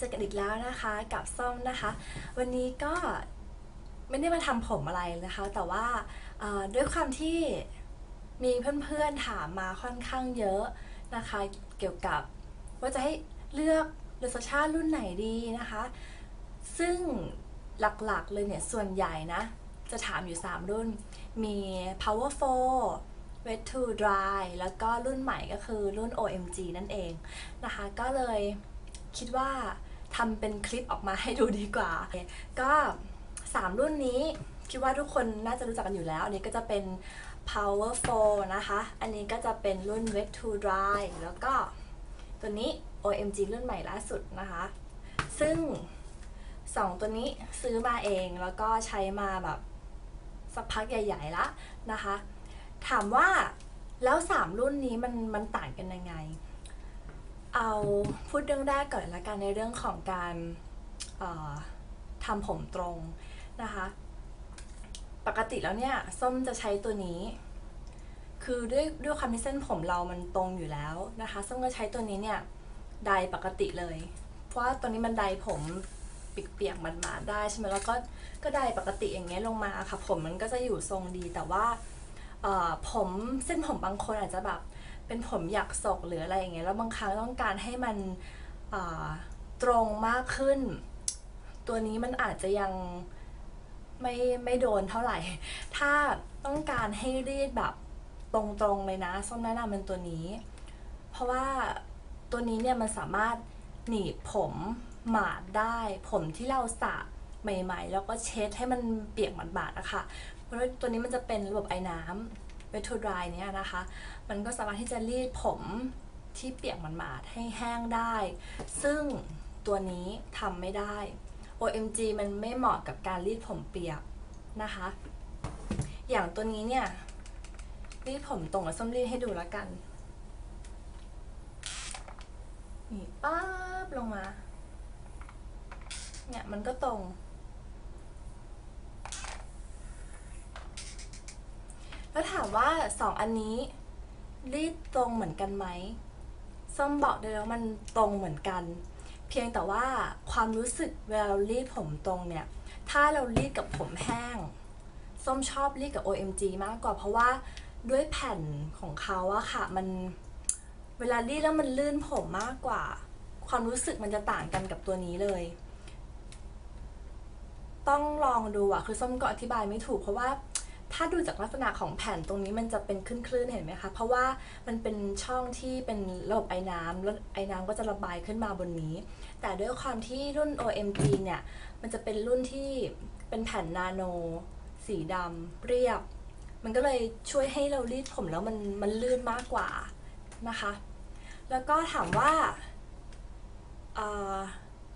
จอกันอีกแล้วนะคะกับส้มนะคะ วันนี้ก็ไม่ได้มาทำผมอะไรนะคะ แต่ว่าด้วยความที่มีเพื่อนๆถามมาค่อนข้างเยอะนะคะ เกี่ยวกับว่าจะให้เลือกเรสชาติรุ่นไหนดีนะคะ ซึ่งหลักๆเลยเนี่ยส่วนใหญ่นะ จะถามอยู่ 3 รุ่น มี Power 4 Wet to Dry แล้วก็รุ่นใหม่ก็คือรุ่น OMG นั่นเองนะคะ ก็เลยคิดว่า ทำเป็นคลิปออกมาให้ดูดีกว่า ก็ 3 รุ่นนี้คิดว่าทุกคนน่าจะรู้จักกันอยู่แล้ว อันนี้ก็จะเป็น Power 4นะคะ อันนี้ก็จะเป็นรุ่น Wet to Dry แล้วก็ตัวนี้ OMG รุ่นใหม่ล่าสุดนะคะ ซึ่งสองตัวนี้ซื้อมาเองแล้วก็ใช้มาแบบสักพักใหญ่ ๆ ละนะคะ ถามว่าแล้ว 3 รุ่นนี้มันมันต่างกันยังไง เอาพูดเรื่องแรกก่อนละกันในเรื่องของการทำผมตรงนะคะ ปกติแล้วเนี่ยส้มจะใช้ตัวนี้ คือด้วยด้วยความที่เส้นผมเรามันตรงอยู่แล้วนะคะ ส้มก็ใช้ตัวนี้เนี่ยไดปกติเลย เพราะว่าตัวนี้มันไดผมเปียกๆมันมาได้ใช่ไหมแล้วก็ก็ไดปกติอย่างเงี้ยลงมาค่ะผมมันก็จะอยู่ทรงดีแต่ว่าผมเส้นผมบางคนอาจจะแบบ เป็นผมอยากศกหรืออะไรอย่างเงี้ยแล้วบางครั้งต้องการให้มันตรงมากขึ้น ตัวนี้มันอาจจะยังไม่ไม่โดนเท่าไหร่ ถ้าต้องการให้รีดแบบตรงๆเลยนะส้มแนะนำเป็นตัวนี้ เพราะว่าตัวนี้เนี่ยมันสามารถหนีบผมหมาดได้ ผมที่เราสระใหม่ ๆ แล้วก็เช็ดให้มันเปียกหมาดๆอะค่ะเพราะว่าตัวนี้มันจะเป็นระบบไอ้น้ำ วท o ดรายเนี่ยนะคะ มันก็สามารถที่จะรีดผมที่เปียกหมาดให้แห้งได้ ซึ่งตัวนี้ทำไม่ได้ OMG มันไม่เหมาะกับการรีดผมเปียกนะคะ อย่างตัวนี้เนี่ย รีดผมตรงกับส้มรีดให้ดูแล้วกัน นี่ป๊าบลงมา เนี่ยมันก็ตรง แล้วถามว่าสองอันนี้รีดตรงเหมือนกันไหมส้มบอกได้แล้วมันตรงเหมือนกัน เพียงแต่ว่าความรู้สึกเวลาเรารีดผมตรงเนี่ย ถ้าเรารีดกับผมแห้ง ส้มชอบรีดกับ OMG มากกว่าเพราะว่าด้วยแผ่นของเขาอะค่ะมันเวลารีดแล้วมันลื่นผมมากกว่า ความรู้สึกมันจะต่างกันกับตัวนี้เลย ต้องลองดูอะคือส้มก็อธิบายไม่ถูกเพราะว่า ถ้าดูจากลักษณะของแผ่นตรงนี้มันจะเป็นคลื่นๆเห็นไหมคะ เพราะว่ามันเป็นช่องที่เป็นระบบไอ้น้ำแล้วไอ้น้ำก็จะระบายขึ้นมาบนนี้ แต่ด้วยความที่รุ่น OMG เนี่ย มันจะเป็นรุ่นที่เป็นแผ่นนาโน สีดำเรียบ มันก็เลยช่วยให้เรารีดผมแล้วมันมันลื่นมากกว่านะคะ แล้วก็ถามว่า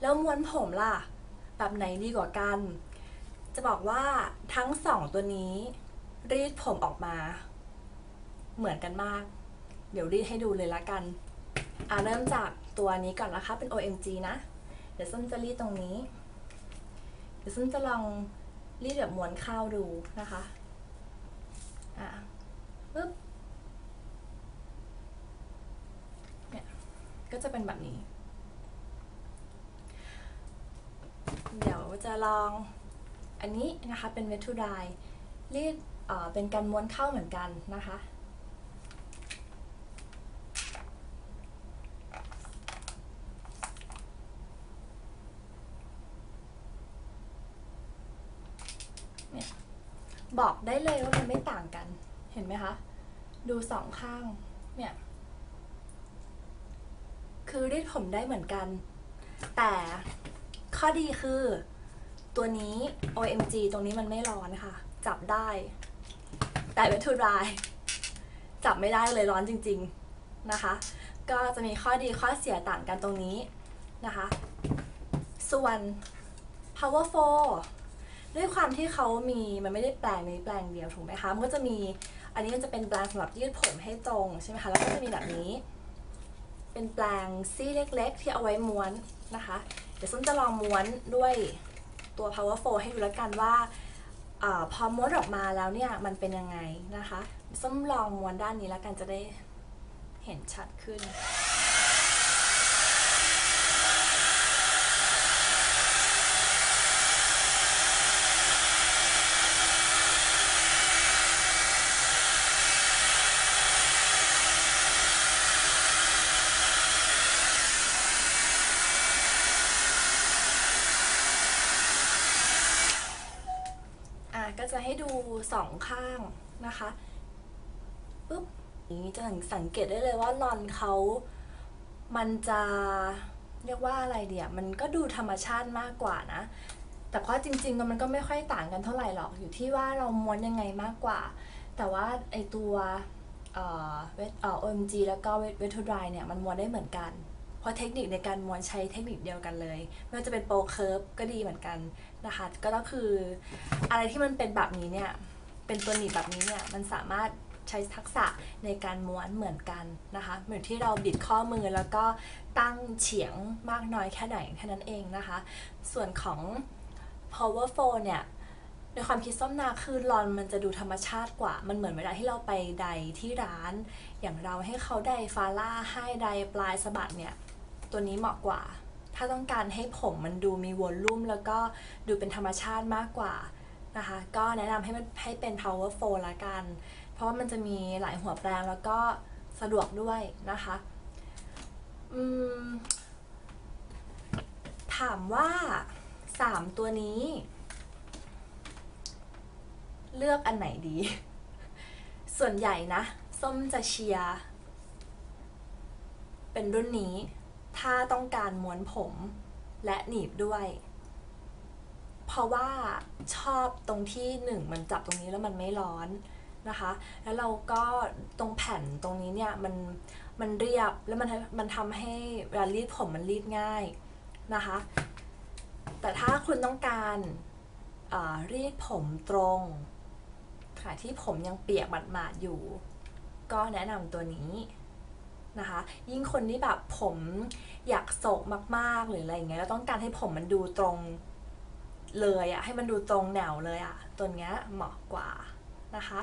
แล้วม้วนผมล่ะ แบบไหนดีกว่ากัน จะบอกว่าทั้งสองตัวนี้ รีดผมออกมา เหมือนกันมาก เดี๋ยวรีดให้ดูเลยละกัน อ่าเริ่มจากตัวนี้ก่อนนะคะ เป็น OMG นะ เดี๋ยวส้มจะรีดตรงนี้ เดี๋ยวส้มจะลองรีดแบบม้วนข้าวดูนะคะ อะปึ๊บเนี่ย ก็จะเป็นแบบนี้ เดี๋ยวจะลองอันนี้นะคะเป็นเวทูไดรีด เป็นการม้วนเข้าเหมือนกันนะคะเนี่ยบอกได้เลยว่ามันไม่ต่างกัน เห็นไหมคะ ดูสองข้าง เนี่ย คือรีดผมได้เหมือนกัน แต่ข้อดีคือ ตัวนี้ OMG ตรงนี้มันไม่ร้อนค่ะ จับได้ แต่เวทูดรายจับไม่ได้เลยร้อนจริง ๆนะคะ ก็จะมีข้อดีข้อเสียต่างกันตรงนี้นะคะ ส่วน power 4ด้วยความที่เขามีมันไม่ได้แปลงนี้แปลงเดียวถูกไหมคะ มันก็จะมีอันนี้มันจะเป็นแปลงสำหรับยืดผมให้ตรงใช่ไหมคะ แล้วก็จะมีแบบนี้ เป็นแปลงซี่เล็ก ๆ ที่เอาไว้ม้วนนะคะ เดี๋ยวส้มจะลองม้วนด้วยตัว power 4ให้ดูแล้วกันว่า อพอม้วนออกมาแล้วเนี่ยมันเป็นยังไงนะคะส้มลองม้วนด้านนี้แล้วกันจะได้เห็นชัดขึ้น ก็ จะให้ดูสองข้างนะคะปุ๊บอย่างนี้จะสังเกตได้เลยว่าลอนเขามันจะเรียกว่าอะไรเดียมันก็ดูธรรมชาติมากกว่านะ แต่ว่าจริงๆมันก็ไม่ค่อยต่างกันเท่าไหร่หรอกอยู่ที่ว่าเราม้วนยังไงมากกว่า แต่ว่าไอตัวเอ่อเวทเอ่อ OMG แล้วก็เวททูดรายเนี่ยมันม้วนได้เหมือนกัน เพราะเทคนิคในการม้วนใช้เทคนิคเดียวกันเลย ไม่ว่าจะเป็นโปรเคิร์ฟก็ดีเหมือนกัน นะคะ ก็ต้องคืออะไรที่มันเป็นแบบนี้เนี่ย เป็นตัวหนีบแบบนี้เนี่ย มันสามารถใช้ทักษะในการม้วนเหมือนกันนะคะ เหมือนที่เราบิดข้อมือแล้วก็ตั้งเฉียงมากน้อยแค่ไหนแค่นั้นเองนะคะ ส่วนของ power f o เนี่ยในความคิดส้มนาคือลอนมันจะดูธรรมชาติกว่า มันเหมือนเวลาที่เราไปใดที่ร้าน อย่างเราให้เขาได้ฟาร่าให้ไดปลายสะบัดเนี่ย ตัวนี้เหมาะกว่า ถ้าต้องการให้ผมมันดูมีวอลลุ่มแล้วก็ดูเป็นธรรมชาติมากกว่านะคะ ก็แนะนำให้มันให้เป็น power f o ละกัน เพราะว่ามันจะมีหลายหัวแปลงแล้วก็สะดวกด้วยนะคะถามว่า 3 ตัวนี้ เลือกอันไหนดี ส่วนใหญ่นะ ส้มจะเชียร์เป็นรุ่นนี้ ถ้าต้องการม้วนผมและหนีบด้วย เพราะว่าชอบตรงที่หนึ่งมันจับตรงนี้แล้วมันไม่ร้อนนะคะ แล้วเราก็ตรงแผ่นตรงนี้เนี่ยมันมันเรียบแล้วมันมันทำให้เวลารีดผมมันรีดง่ายนะคะ แต่ถ้าคุณต้องการรีดผมตรงขณะที่ผมยังเปียกหมาดๆอยู่ ก็แนะนำตัวนี้ นะคะ ยิ่งคนที่แบบผมอยากโศกมากๆหรืออะไรอย่างเงี้ยแล้วต้องการให้ผมมันดูตรงเลยอะให้มันดูตรงแนวเลยอะตัวเนี้ยเหมาะกว่านะคะ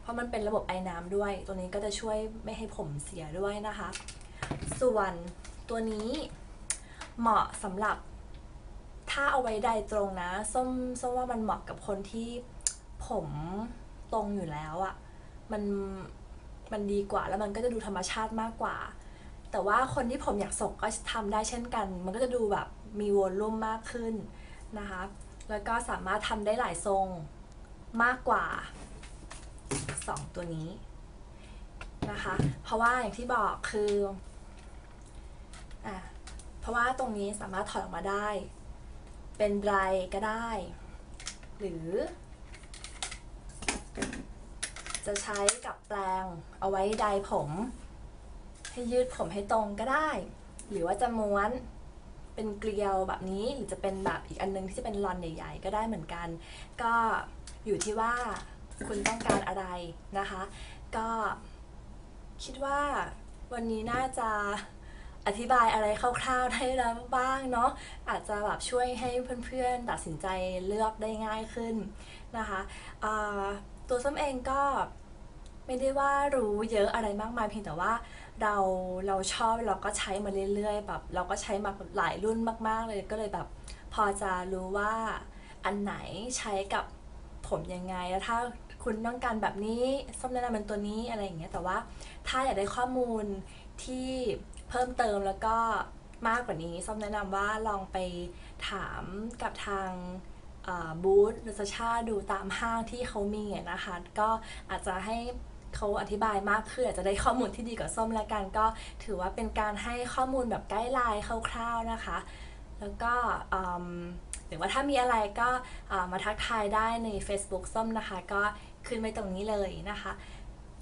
เพราะมันเป็นระบบไอ้น้ำด้วย ตัวนี้ก็จะช่วยไม่ให้ผมเสียด้วยนะคะ ส่วนตัวนี้เหมาะสำหรับถ้าเอาไว้ใดตรงนะส้มส้มว่ามันเหมาะกับคนที่ผมตรงอยู่แล้วอะ่ะมัน มันดีกว่า แล้วมันก็จะดูธรรมชาติมากกว่า แต่ว่าคนที่ผมอยากสกก็ทำได้เช่นกัน มันก็จะดูแบบมีวอลลุ่มมากขึ้นนะคะ แล้วก็สามารถทำได้หลายทรงมากกว่า 2 ตัวนี้นะคะ เพราะว่าอย่างที่บอกคืออะเพราะว่าตรงนี้สามารถถอดออกมาได้ เป็นไดร์ก็ได้ หรือ จะใช้กับแปลงเอาไว้ไดผม ให้ยืดผมให้ตรงก็ได้ หรือว่าจะม้วนเป็นเกลียวแบบนี้หรือจะเป็นแบบอีกอันนึงที่จะเป็นลอนใหญ่ๆ ก็ได้เหมือนกัน ก็อยู่ที่ว่าคุณต้องการอะไรนะคะ ก็คิดว่าวันนี้น่าจะอธิบายอะไรคร่าวๆได้แล้วบ้างเนาะอาจจะแบบช่วยให้เพื่อนๆตัดสินใจเลือกได้ง่ายขึ้นนะคะอ่า ตัวส้มเองก็ไม่ได้ว่ารู้เยอะอะไรมากมายเพียงแต่ว่าเราเราชอบเราก็ใช้มาเรื่อยๆแบบเราก็ใช้มาหลายรุ่นมาก ๆ เลยก็เลยแบบ พอจะรู้ว่าอันไหนใช้กับผมยังไงแล้วถ้าคุณต้องการแบบนี้ส้มแนะนำเป็นตัวนี้อะไรอย่างเงี้ยแต่ว่าถ้าอยากได้ข้อมูลที่เพิ่มเติมแล้วก็มากกว่านี้ส้มแนะนำว่าลองไปถามกับทาง บูธหรือสชาดูตามห้างที่เขามีอะนะคะ ก็อาจจะให้เขาอธิบายมากขึ้นอาจจะได้ข้อมูลที่ดีกว่าส้มละกัน ก็ถือว่าเป็นการให้ข้อมูลแบบใกล้ไลน์คร่าวๆนะคะ แล้วก็หรือว่าถ้ามีอะไรก็มาทักทายได้ใน Facebook ส้มนะคะ ก็ขึ้นไว้ตรงนี้เลยนะคะ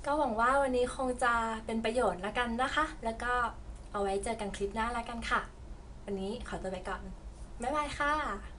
ก็หวังว่าวันนี้คงจะเป็นประโยชน์ละกันนะคะ แล้วก็เอาไว้เจอกันคลิปหน้าละกันค่ะ วันนี้ขอตัวไปก่อน บ๊ายบายค่ะ